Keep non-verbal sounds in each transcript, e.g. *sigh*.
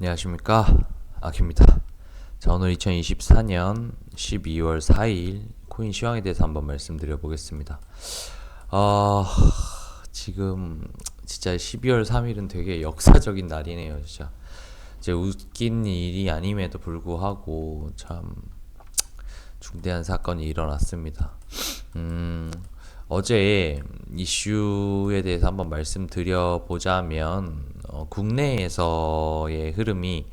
안녕하십니까 아키입니다. 자 오늘 2024년 12월 4일 코인 시황에 대해서 한번 말씀드려 보겠습니다. 아 지금 진짜 12월 3일은 되게 역사적인 날이네요, 진짜. 이제 웃긴 일이 아님에도 불구하고 참 중대한 사건이 일어났습니다. 음, 어제 이슈에 대해서 한번 말씀드려 보자면 어, 국내에서의 흐름이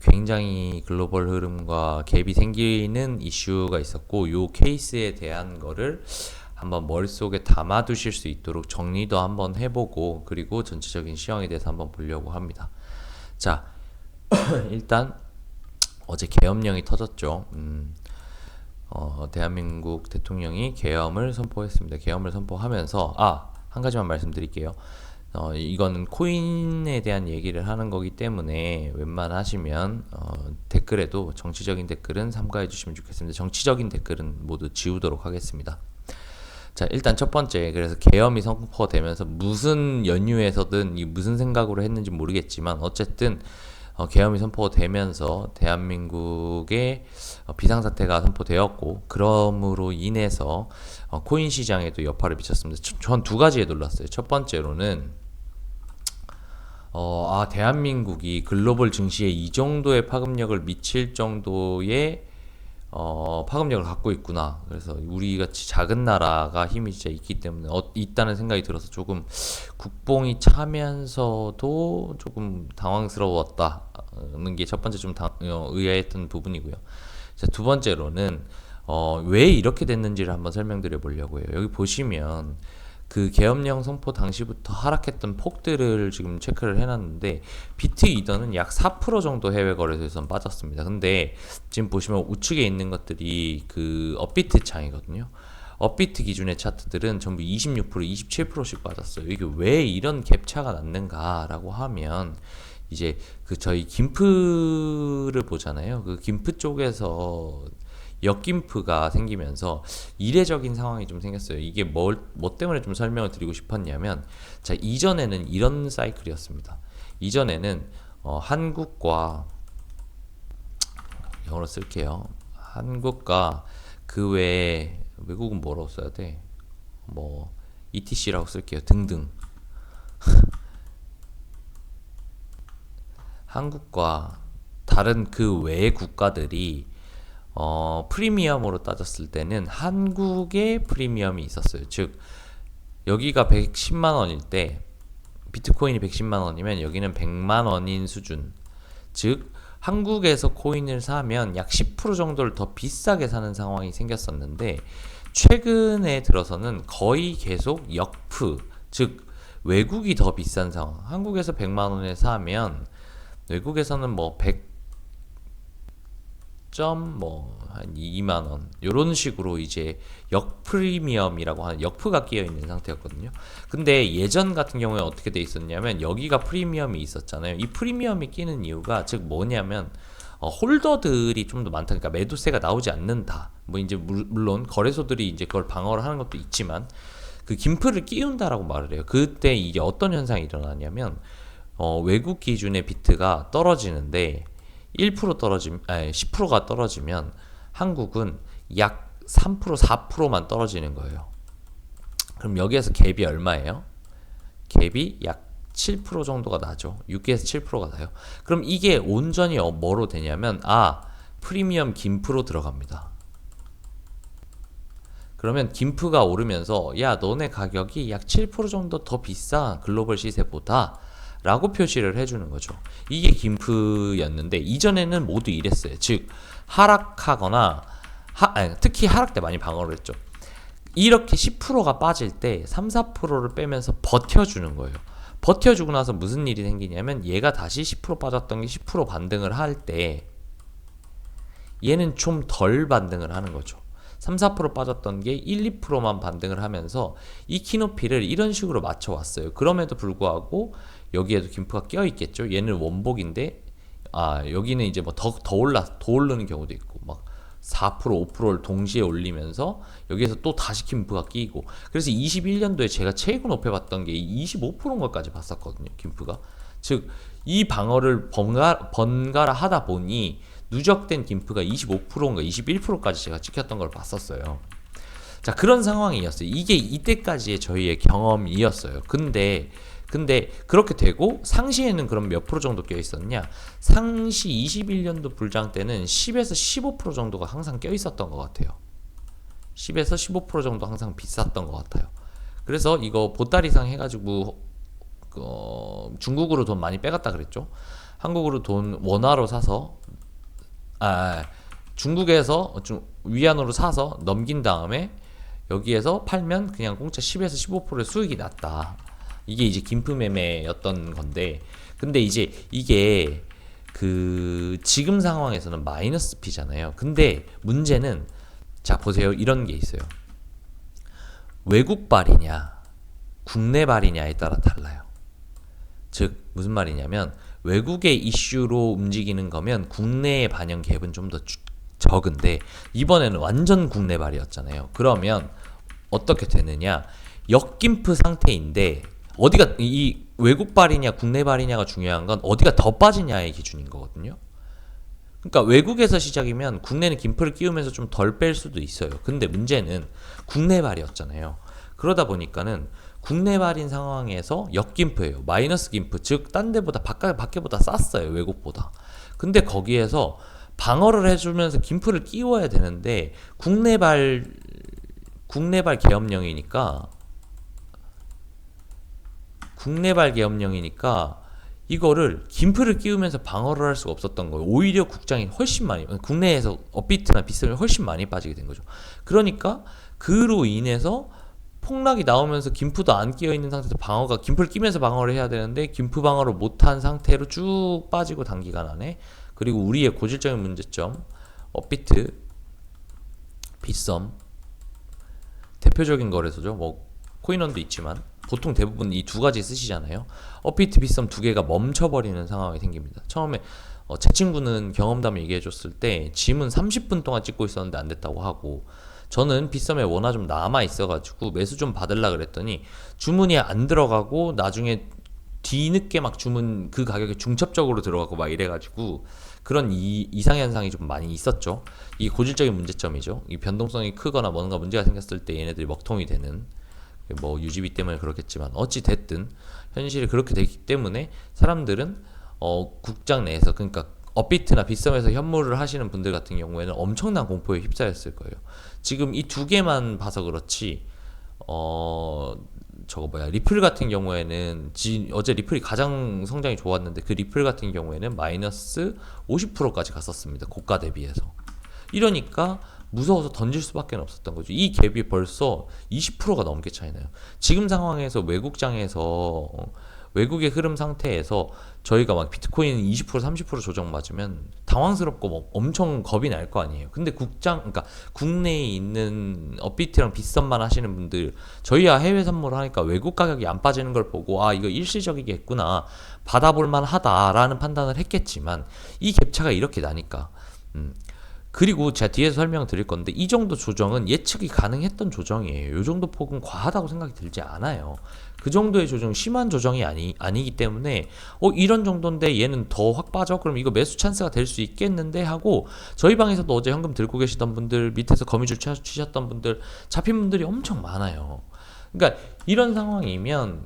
굉장히 글로벌 흐름과 갭이 생기는 이슈가 있었고 요 케이스에 대한 거를 한번 머릿속에 담아 두실 수 있도록 정리도 한번 해보고 그리고 전체적인 시황에 대해서 한번 보려고 합니다. 자, *clears throat* 일단 어제 계엄령이 터졌죠. 음, 어, 대한민국 대통령이 계엄을 선포했습니다. 계엄을 선포하면서 아, 한 가지만 말씀드릴게요. 어, 이거는 코인에 대한 얘기를 하는 거기 때문에 웬만하시면 어, 댓글에도 정치적인 댓글은 삼가해 주시면 좋겠습니다. 정치적인 댓글은 모두 지우도록 하겠습니다. 자, 일단 첫 번째, 그래서 계엄이 선포되면서 무슨 연유에서든 이 무슨 생각으로 했는지 모르겠지만 어쨌든 어, 계엄이 선포되면서 대한민국의 어, 비상사태가 선포되었고 그럼으로 인해서 어, 코인 시장에도 여파를 미쳤습니다. 전 두 가지에 놀랐어요. 첫 번째로는 어, 아, 대한민국이 글로벌 증시에 이 정도의 파급력을 미칠 정도의 어, 파급력을 갖고 있구나. 그래서 우리 같이 작은 나라가 힘이 진짜 있기 때문에 어, 있다는 생각이 들어서 조금 국뽕이 차면서도 조금 당황스러웠다는 게 첫 번째 좀 당, 어, 의아했던 부분이고요. 자, 두 번째로는 어, 왜 이렇게 됐는지를 한번 설명드려 보려고 해요. 여기 보시면 그 계엄령 선포 당시부터 하락했던 폭들을 지금 체크를 해놨는데 비트 이더는 약 4% 정도 해외 거래소에서 빠졌습니다. 근데 지금 보시면 우측에 있는 것들이 그 업비트 창이거든요. 업비트 기준의 차트들은 전부 26%, 27%씩 빠졌어요. 이게 왜 이런 갭차가 났는가라고 하면 이제 그 저희 김프를 보잖아요. 그 김프 쪽에서 역김프가 생기면서 이례적인 상황이 좀 생겼어요. 이게 뭘, 뭐 때문에 좀 설명을 드리고 싶었냐면, 자, 이전에는 이런 사이클이었습니다. 이전에는, 어, 한국과, 영어로 쓸게요. 한국과 그 외에, 외국은 뭐라고 써야 돼? 뭐, ETC라고 쓸게요. 등등. *laughs* 한국과 다른 그 외의 국가들이 어, 프리미엄으로 따졌을 때는 한국의 프리미엄이 있었어요. 즉 여기가 110만 원일 때 비트코인이 110만 원이면 여기는 100만 원인 수준. 즉 한국에서 코인을 사면 약 10% 정도를 더 비싸게 사는 상황이 생겼었는데 최근에 들어서는 거의 계속 역프, 즉 외국이 더 비싼 상황. 한국에서 100만 원에 사면 외국에서는 뭐 100, 뭐 한 2만 원 이런 식으로 이제 역 프리미엄이라고 하는 역프가 끼어 있는 상태였거든요. 근데 예전 같은 경우에 어떻게 돼 있었냐면 여기가 프리미엄이 있었잖아요. 이 프리미엄이 끼는 이유가 즉 뭐냐면 어, 홀더들이 좀 더 많다. 그러니까 매도세가 나오지 않는다. 뭐 이제 물, 물론 거래소들이 이제 그걸 방어를 하는 것도 있지만 그 김프를 끼운다라고 말을 해요. 그때 이게 어떤 현상이 일어나냐면 어, 외국 기준의 비트가 떨어지는데 1% 떨어지면 아니 10%가 떨어지면 한국은 약 3% 4%만 떨어지는 거예요. 그럼 여기에서 갭이 얼마예요? 갭이 약 7% 정도가 나죠. 6에서 7%가 나요. 그럼 이게 온전히 어, 뭐로 되냐면 아 프리미엄 김프로 들어갑니다. 그러면 김프가 오르면서 야 너네 가격이 약 7% 정도 더 비싸 글로벌 시세보다 라고 표시를 해주는 거죠. 이게 김프였는데 이전에는 모두 이랬어요. 즉 하락하거나 하, 아니, 특히 하락 때 많이 방어를 했죠. 이렇게 10%가 빠질 때 3, 4%를 빼면서 버텨주는 거예요. 버텨주고 나서 무슨 일이 생기냐면 얘가 다시 10% 빠졌던 게 10% 반등을 할 때 얘는 좀 덜 반등을 하는 거죠. 3, 4% 빠졌던 게 1, 2%만 반등을 하면서 이 키높이를 이런 식으로 맞춰왔어요. 그럼에도 불구하고 여기에도 김프가 껴 있겠죠. 얘는 원복인데 아 여기는 이제 뭐 더 더 올라 더 오르는 경우도 있고 막 4% 5%를 동시에 올리면서 여기에서 또 다시 김프가 끼고 그래서 21년도에 제가 최고 높여 봤던 게 25%인 것까지 봤었거든요 김프가 즉 이 방어를 번가, 번갈아 하다 보니 누적된 김프가 25%인가 21%까지 제가 찍혔던 걸 봤었어요. 자 그런 상황이었어요. 이게 이때까지의 저희의 경험이었어요. 근데 근데 그렇게 되고 상시에는 그럼 몇 프로 정도 껴 있었냐? 상시 21년도 불장 때는 10에서 15% 정도가 항상 껴 있었던 것 같아요. 10에서 15% 정도 항상 비쌌던 것 같아요. 그래서 이거 보따리 상 해가지고 어, 중국으로 돈 많이 빼갔다 그랬죠. 한국으로 돈 원화로 사서 아 중국에서 좀 위안으로 사서 넘긴 다음에 여기에서 팔면 그냥 공짜 10에서 15%의 수익이 났다. 이게 이제 김프 매매였던 건데 근데 이제 이게 그 지금 상황에서는 마이너스 피잖아요. 근데 문제는 자 보세요. 이런 게 있어요. 외국 발이냐 국내 발이냐에 따라 달라요. 즉 무슨 말이냐면 외국의 이슈로 움직이는 거면 국내의 반영 갭은 좀 더 적은데 이번에는 완전 국내 발이었잖아요. 그러면 어떻게 되느냐? 역김프 상태인데 어디가 이 외국 발이냐 국내 발이냐가 중요한 건 어디가 더 빠지냐의 기준인 거거든요. 그러니까 외국에서 시작이면 국내는 김프를 끼우면서 좀 덜 뺄 수도 있어요. 근데 문제는 국내 발이었잖아요. 그러다 보니까는 국내 발인 상황에서 역김프예요. 마이너스 김프. 즉, 딴 데보다 바깥, 밖에보다 쌌어요. 외국보다. 근데 거기에서 방어를 해주면서 김프를 끼워야 되는데, 국내발, 국내발 계엄령이니까, 국내발 계엄령이니까, 이거를 김프를 끼우면서 방어를 할 수가 없었던 거예요. 오히려 국장이 훨씬 많이, 국내에서 업비트나 비싸면 훨씬 많이 빠지게 된 거죠. 그러니까, 그로 인해서 폭락이 나오면서 김프도 안 끼어 있는 상태에서 방어가 김프를 끼면서 방어를 해야 되는데 김프 방어를 못한 상태로 쭉 빠지고 단기간 안에 그리고 우리의 고질적인 문제점 업비트 빗썸 대표적인 거래소죠 뭐 코인원도 있지만 보통 대부분 이 두 가지 쓰시잖아요 업비트 빗썸 두 개가 멈춰버리는 상황이 생깁니다 처음에 어, 제 친구는 경험담을 얘기해 줬을 때 짐은 30분 동안 찍고 있었는데 안 됐다고 하고 저는 빗썸에 원화 좀 남아 있어가지고 매수 좀 받을라 그랬더니 주문이 안 들어가고 나중에 뒤늦게 막 주문 그 가격에 중첩적으로 들어가고 막 이래가지고 그런 이, 이상 현상이 좀 많이 있었죠. 이 고질적인 문제점이죠. 이 변동성이 크거나 뭔가 문제가 생겼을 때 얘네들이 먹통이 되는 뭐 유지비 때문에 그렇겠지만 어찌 됐든 현실이 그렇게 되기 때문에 사람들은 어 국장 내에서 그러니까 업비트나 빗썸에서 현물을 하시는 분들 같은 경우에는 엄청난 공포에 휩싸였을 거예요. 지금 이 두 개만 봐서 그렇지 어 저거 뭐야 리플 같은 경우에는 지, 어제 리플이 가장 성장이 좋았는데 그 리플 같은 경우에는 마이너스 50%까지 갔었습니다 고가 대비해서 이러니까 무서워서 던질 수밖에 없었던 거죠 이 갭이 벌써 20%가 넘게 차이나요 지금 상황에서 외국장에서 어, 외국의 흐름 상태에서 저희가 막 비트코인 20% 30% 조정 맞으면 당황스럽고 뭐 엄청 겁이 날 거 아니에요. 근데 국장 그러니까 국내에 있는 업비트랑 빗썸만 하시는 분들 저희야 해외 선물을 하니까 외국 가격이 안 빠지는 걸 보고 아 이거 일시적이겠구나 받아볼 만하다라는 판단을 했겠지만 이 갭차가 이렇게 나니까 음. 그리고 제가 뒤에서 설명 드릴 건데 이 정도 조정은 예측이 가능했던 조정이에요. 이 정도 폭은 과하다고 생각이 들지 않아요. 그 정도의 조정 심한 조정이 아니 아니기 때문에 어 이런 정도인데 얘는 더 확 빠져 그럼 이거 매수 찬스가 될 수 있겠는데 하고 저희 방에서도 어제 현금 들고 계시던 분들 밑에서 거미줄 치셨던 분들 잡힌 분들이 엄청 많아요. 그러니까 이런 상황이면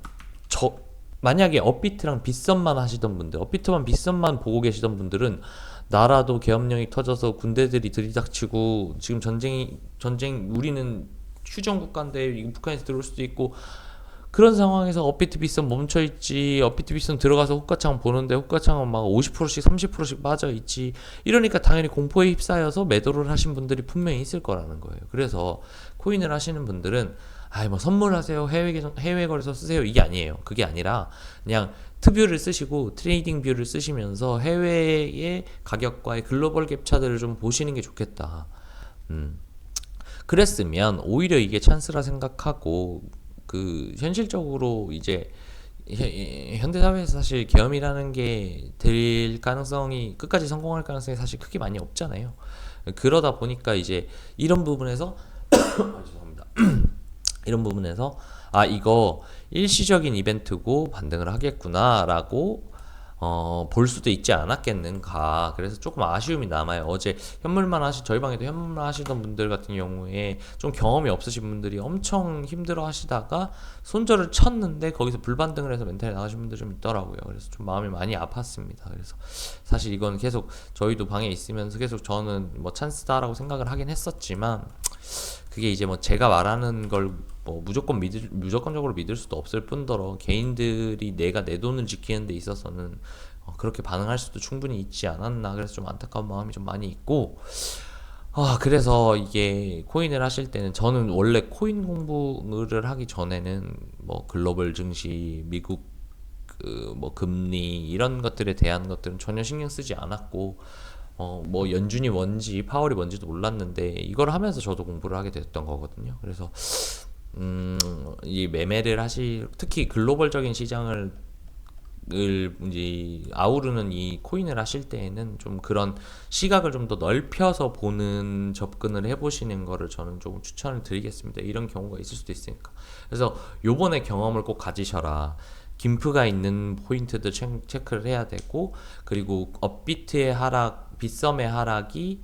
저 만약에 업비트랑 빗썸만 하시던 분들, 업비트만 빗썸만 보고 계시던 분들은 나라도 계엄령이 터져서 군대들이 들이닥치고 지금 전쟁이 전쟁 우리는 휴전 국가인데 북한에서 들어올 수도 있고 그런 상황에서 업비트 빗썸 멈춰 있지 업비트 빗썸 들어가서 호가창 보는데 호가창은 막 50%씩 30%씩 빠져 있지. 이러니까 당연히 공포에 휩싸여서 매도를 하신 분들이 분명히 있을 거라는 거예요. 그래서 코인을 하시는 분들은 아이 뭐 선물하세요. 해외 계정 해외 거래소 쓰세요. 이게 아니에요. 그게 아니라 그냥 트뷰를 쓰시고 트레이딩 뷰를 쓰시면서 해외의 가격과의 글로벌 갭 차들을 좀 보시는 게 좋겠다. 음. 그랬으면 오히려 이게 찬스라 생각하고 그 현실적으로 이제 현대 사회에서 사실 계엄이라는 게 될 가능성이 끝까지 성공할 가능성이 사실 크게 많이 없잖아요. 그러다 보니까 이제 이런 부분에서 *coughs* 아, 죄송합니다. 이런 부분에서 아 이거 일시적인 이벤트고 반등을 하겠구나라고 어, 볼 수도 있지 않았겠는가. 그래서 조금 아쉬움이 남아요. 어제 현물만 하시, 저희 방에도 현물만 하시던 분들 같은 경우에 좀 경험이 없으신 분들이 엄청 힘들어 하시다가 손절을 쳤는데 거기서 불반등을 해서 멘탈이 나가신 분들 좀 있더라고요. 그래서 좀 마음이 많이 아팠습니다. 그래서 사실 이건 계속 저희도 방에 있으면서 계속 저는 뭐 찬스다라고 생각을 하긴 했었지만 그게 이제 뭐 제가 말하는 걸 뭐 무조건 믿을 무조건적으로 믿을 수도 없을 뿐더러 개인들이 내가 내 돈을 지키는 데 있어서는 어, 그렇게 반응할 수도 충분히 있지 않았나 그래서 좀 안타까운 마음이 좀 많이 있고 아 그래서 이게 코인을 하실 때는 저는 원래 코인 공부를 하기 전에는 뭐 글로벌 증시 미국 그 뭐 금리 이런 것들에 대한 것들은 전혀 신경 쓰지 않았고 어 뭐 연준이 뭔지 파월이 뭔지도 몰랐는데 이걸 하면서 저도 공부를 하게 됐던 거거든요. 그래서 음, 이 매매를 하시 특히 글로벌적인 시장을 을 이제 아우르는 이 코인을 하실 때에는 좀 그런 시각을 좀 더 넓혀서 보는 접근을 해보시는 거를 저는 조금 추천을 드리겠습니다. 이런 경우가 있을 수도 있으니까. 그래서 요번에 경험을 꼭 가지셔라. 김프가 있는 포인트도 체- 체크를 해야 되고 그리고 업비트의 하락, 빗썸의 하락이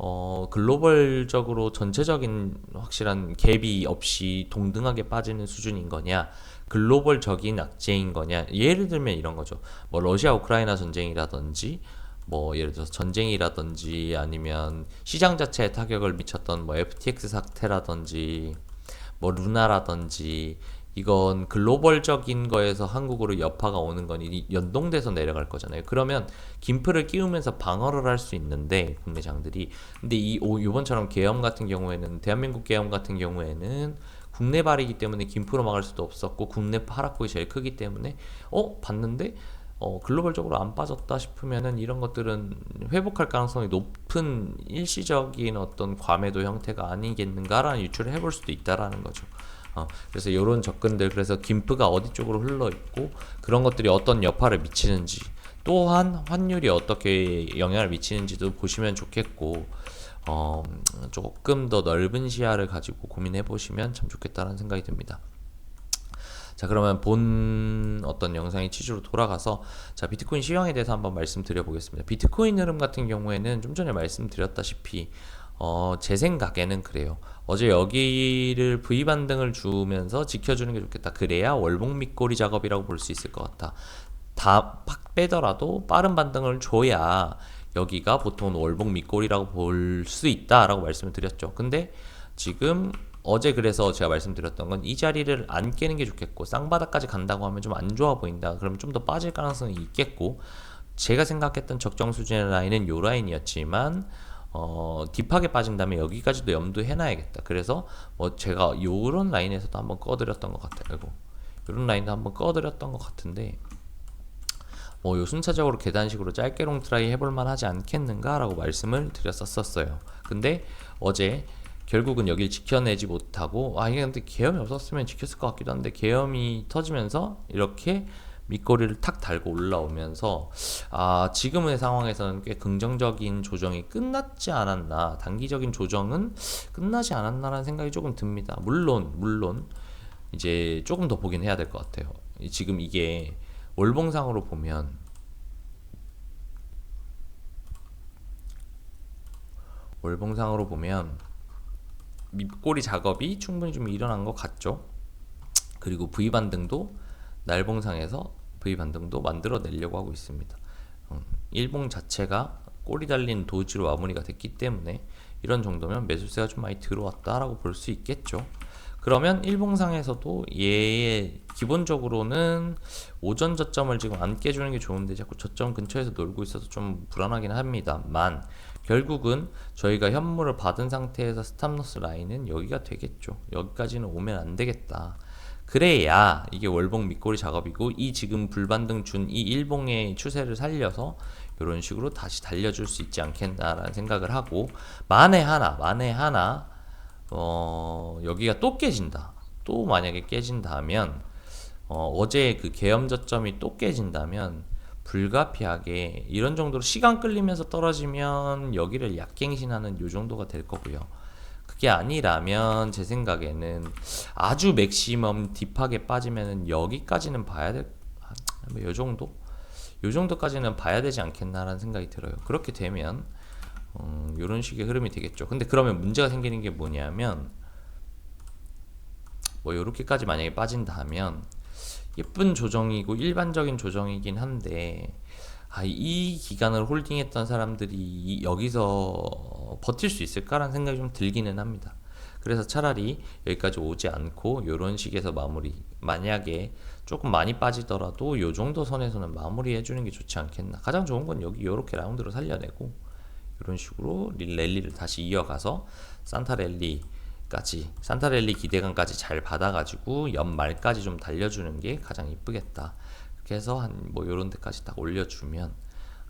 어, 글로벌적으로 전체적인 확실한 갭이 없이 동등하게 빠지는 수준인 거냐, 글로벌적인 악재인 거냐. 예를 들면 이런 거죠. 뭐 러시아 우크라이나 전쟁이라든지 뭐 예를 들어서 전쟁이라든지 아니면 시장 자체에 타격을 미쳤던 뭐 FTX 사태라든지 뭐 루나라든지 이건 글로벌적인 거에서 한국으로 여파가 오는 건이 연동돼서 내려갈 거잖아요. 그러면 김프를 끼우면서 방어를 할 수 있는데 국내 장들이 근데 이 오- 요번처럼 계엄 같은 경우에는 대한민국 계엄 같은 경우에는 국내 발이기 때문에 김프로 막을 수도 없었고 국내 하락폭이 제일 크기 때문에 어 봤는데 어 글로벌적으로 안 빠졌다 싶으면은 이런 것들은 회복할 가능성이 높은 일시적인 어떤 과매도 형태가 아니겠는가라는 유추를 해볼 수도 있다라는 거죠. 어, 그래서 이런 접근들 그래서 김프가 어디 쪽으로 흘러 있고 그런 것들이 어떤 여파를 미치는지 또한 환율이 어떻게 영향을 미치는지도 보시면 좋겠고 어, 조금 더 넓은 시야를 가지고 고민해 보시면 참 좋겠다는 생각이 듭니다. 자 그러면 본 어떤 영상의 취지로 돌아가서 자 비트코인 시황에 대해서 한번 말씀드려 보겠습니다. 비트코인 흐름 같은 경우에는 좀 전에 말씀드렸다시피 어, 제 생각에는 그래요. 어제 여기를 V 반등을 주면서 지켜주는 게 좋겠다. 그래야 월봉 밑꼬리 작업이라고 볼 수 있을 것 같아. 다팍 빼더라도 빠른 반등을 줘야 여기가 보통 월봉 밑꼬리라고 볼 수 있다라고 말씀을 드렸죠. 근데 지금 어제 그래서 제가 말씀드렸던 건 이 자리를 안 깨는 게 좋겠고 쌍바닥까지 간다고 하면 좀 안 좋아 보인다. 그러면 좀더 빠질 가능성이 있겠고 제가 생각했던 적정 수준의 라인은 요 라인이었지만 어, 딥하게 빠진 다음에 여기까지도 염두해 놔야겠다. 그래서 뭐 제가 요런 라인에서도 한번 꺼드렸던 것 같아요. 이거. 요런 라인도 한번 꺼드렸던 것 같은데 뭐요 순차적으로 계단식으로 짧게 롱트라이 해볼 만 하지 않겠는가 라고 말씀을 드렸었어요. 근데 어제 결국은 여길 지켜내지 못하고 아 이게 근데 계엄이 없었으면 지켰을 것 같기도 한데 계엄이 터지면서 이렇게 밑거리를 탁 달고 올라오면서 아 지금의 상황에서는 꽤 긍정적인 조정이 끝났지 않았나 단기적인 조정은 끝나지 않았나라는 생각이 조금 듭니다. 물론 물론 이제 조금 더 보긴 해야 될 것 같아요. 이- 지금 이게 월봉상으로 보면 월봉상으로 보면 밑꼬리 작업이 충분히 좀 일어난 것 같죠. 그리고 V 반등도 날봉상에서 V 반등도 만들어내려고 하고 있습니다. 음, 일봉 자체가 꼬리 달린 도지로 마무리가 됐기 때문에 이런 정도면 매수세가 좀 많이 들어왔다라고 볼 수 있겠죠. 그러면 일봉상에서도 얘의 기본적으로는 오전 저점을 지금 안 깨주는 게 좋은데 자꾸 저점 근처에서 놀고 있어서 좀 불안하긴 합니다만 결국은 저희가 현물을 받은 상태에서 스탑로스 라인은 여기가 되겠죠. 여기까지는 오면 안 되겠다. 그래야 이게 월봉 밑꼬리 작업이고 이 지금 불반등 준 이 일봉의 추세를 살려서 이런 식으로 다시 달려줄 수 있지 않겠나라는 생각을 하고 만에 하나 만에 하나 어 여기가 또 깨진다 또 만약에 깨진다면 어 어제 그 계엄 저점이 또 깨진다면 불가피하게 이런 정도로 시간 끌리면서 떨어지면 여기를 약갱신하는 요 정도가 될 거고요. 그게 아니라면 제 생각에는 아주 맥시멈 딥하게 빠지면은 여기까지는 봐야 될 요 정도 요 정도까지는 봐야 되지 않겠나라는 생각이 들어요. 그렇게 되면 음, 이런 식의 흐름이 되겠죠. 근데 그러면 문제가 생기는 게 뭐냐면 뭐 요렇게까지 만약에 빠진다면 예쁜 조정이고 일반적인 조정이긴 한데 아, 이 기간을 홀딩했던 사람들이 이- 여기서 버틸 수 있을까라는 생각이 좀 들기는 합니다. 그래서 차라리 여기까지 오지 않고 이런 식에서 마무리. 만약에 조금 많이 빠지더라도 요 정도 선에서는 마무리 해 주는 게 좋지 않겠나. 가장 좋은 건 여기 요렇게 라운드로 살려내고 이런 식으로 릴- 랠리를 다시 이어가서 산타 랠리 까지 산타 랠리 기대감까지 잘 받아가지고 연말까지 좀 달려주는 게 가장 이쁘겠다. 그렇게 해서 한 뭐 요런 데까지 딱 올려주면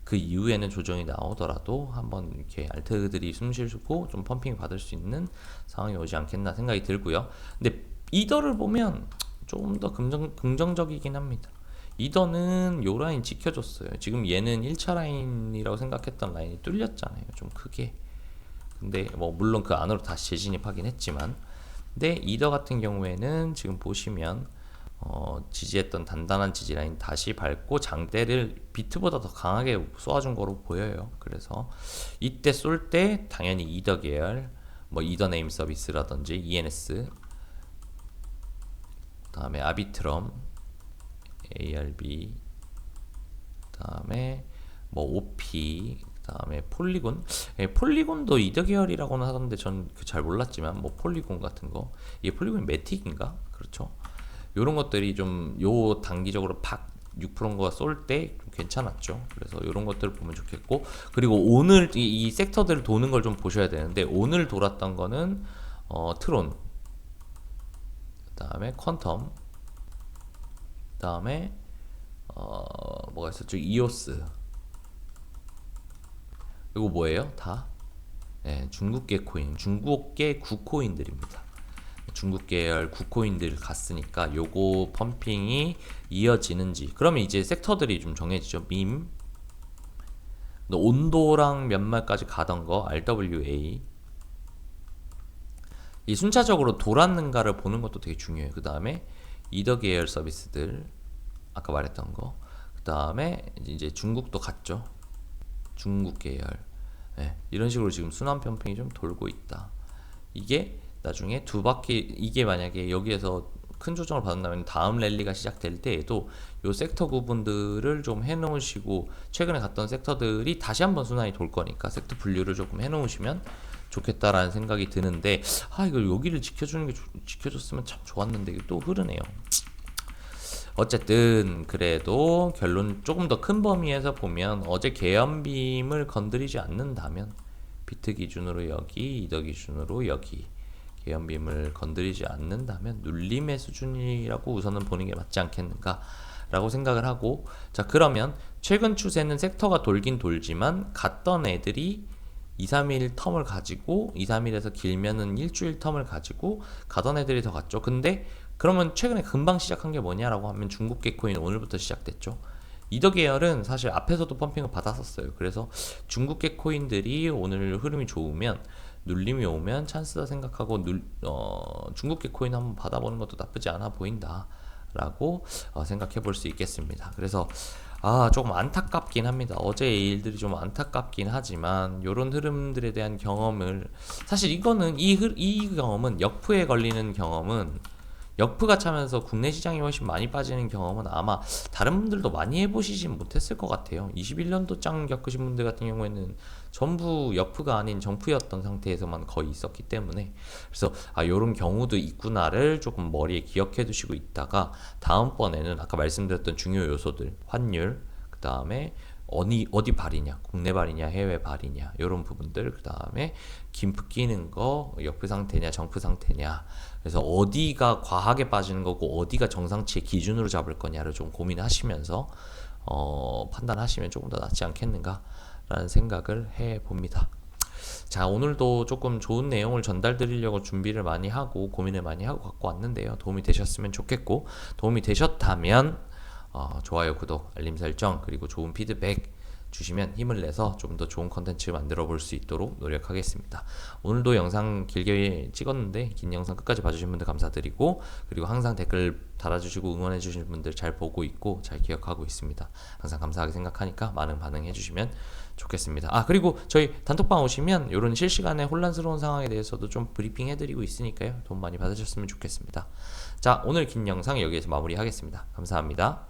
그 이후에는 조정이 나오더라도 한번 이렇게 알트들이 숨 쉬고 좀 펌핑 받을 수 있는 상황이 오지 않겠나 생각이 들고요. 근데 이더를 보면 조금 더 긍정, 긍정적이긴 합니다. 이더는 요 라인 지켜줬어요. 지금 얘는 1차 라인이라고 생각했던 라인이 뚫렸잖아요. 좀 크게. 근데 뭐 물론 그 안으로 다시 재진입하긴 했지만 근데 이더 같은 경우에는 지금 보시면 어, 지지했던 단단한 지지 라인 다시 밟고 장대를 비트보다 더 강하게 쏘아준 거로 보여요. 그래서 이때 쏠 때 당연히 이더 계열 뭐 이더 네임 서비스라든지 ENS 그다음에 아비트럼 ARB 그다음에 뭐 OP 그다음에 폴리곤. 예, 폴리곤도 이더 계열이라고는 하던데 전 잘 몰랐지만 뭐 폴리곤 같은 거. 이게 폴리곤 매틱인가? 그렇죠 요런 것들이 좀 요 단기적으로 팍 6%인 거가 쏠때좀 괜찮았죠. 그래서 요런 것들을 보면 좋겠고 그리고 오늘 이, 이 섹터들을 도는 걸 좀 보셔야 되는데 오늘 돌았던 거는 어, 트론 그다음에 퀀텀 그다음에 어, 뭐가 있었죠? 이오스 이거 뭐예요? 다 네, 중국계 코인, 중국계 구코인들입니다. 중국 계열 구코인들 갔으니까 요거 펌핑이 이어지는지. 그러면 이제 섹터들이 좀 정해지죠. 밈. 온도랑 몇말까지 가던 거 RWA 이 순차적으로 돌았는가를 보는 것도 되게 중요해요. 그 다음에 이더 계열 서비스들 아까 말했던 거그 다음에 이제 중국도 갔죠. 중국 계열. 네, 이런 식으로 지금 순환 펌핑이 좀 돌고 있다. 이게 나중에 두 바퀴 이게 만약에 여기에서 큰 조정을 받는다면 다음 랠리가 시작될 때에도 요 섹터 구분들을 좀 해놓으시고 최근에 갔던 섹터들이 다시 한번 순환이 돌 거니까 섹터 분류를 조금 해놓으시면 좋겠다라는 생각이 드는데 아 이거 여기를 지켜주는 게 조- 지켜줬으면 참 좋았는데 이게 또 흐르네요. 어쨌든 그래도 결론 조금 더 큰 범위에서 보면 어제 계엄빔을 건드리지 않는다면 비트 기준으로 여기 이더 기준으로 여기 계엄빔을 건드리지 않는다면 눌림의 수준이라고 우선은 보는 게 맞지 않겠는가 라고 생각을 하고 자 그러면 최근 추세는 섹터가 돌긴 돌지만 갔던 애들이 2, 3일 텀을 가지고 2, 3일에서 길면은 일주일 텀을 가지고 가던 애들이 더 갔죠. 근데 그러면 최근에 금방 시작한 게 뭐냐라고 하면 중국 개코인 오늘부터 시작됐죠. 이더 계열은 사실 앞에서도 펌핑을 받았었어요. 그래서 중국 개코인들이 오늘 흐름이 좋으면 눌림이 오면 찬스다 생각하고 눌, 어, 중국 개코인 한번 받아보는 것도 나쁘지 않아 보인다 라고 어, 생각해 볼 수 있겠습니다. 그래서 아 조금 안타깝긴 합니다. 어제의 일들이 좀 안타깝긴 하지만 이런 흐름들에 대한 경험을 사실 이거는 이, 흐, 이 경험은 역프에 걸리는 경험은 역프가 차면서 국내 시장이 훨씬 많이 빠지는 경험은 아마 다른 분들도 많이 해보시진 못했을 것 같아요. 21년도 장 겪으신 분들 같은 경우에는 전부 역프가 아닌 정프였던 상태에서만 거의 있었기 때문에 그래서 아 요런 경우도 있구나를 조금 머리에 기억해 두시고 있다가 다음번에는 아까 말씀드렸던 중요 요소들 환율 그 다음에 어디 어디 발이냐 국내 발이냐 해외 발이냐 이런 부분들 그 다음에 김프 끼는 거 역프 상태냐 정프 상태냐 그래서 어디가 과하게 빠지는 거고 어디가 정상치의 기준으로 잡을 거냐를 좀 고민하시면서 어, 판단하시면 조금 더 낫지 않겠는가라는 생각을 해 봅니다. 자 오늘도 조금 좋은 내용을 전달 드리려고 준비를 많이 하고 고민을 많이 하고 갖고 왔는데요 도움이 되셨으면 좋겠고 도움이 되셨다면 어, 좋아요 구독 알림 설정 그리고 좋은 피드백 주시면 힘을 내서 좀 더 좋은 컨텐츠 만들어 볼 수 있도록 노력하겠습니다. 오늘도 영상 길게 찍었는데 긴 영상 끝까지 봐주신 분들 감사드리고 그리고 항상 댓글 달아주시고 응원해 주시는 분들 잘 보고 있고 잘 기억하고 있습니다. 항상 감사하게 생각하니까 많은 반응해 주시면 좋겠습니다. 아 그리고 저희 단톡방 오시면 이런 실시간의 혼란스러운 상황에 대해서도 좀 브리핑 해드리고 있으니까요. 도움 많이 받으셨으면 좋겠습니다. 자 오늘 긴 영상 여기에서 마무리하겠습니다. 감사합니다.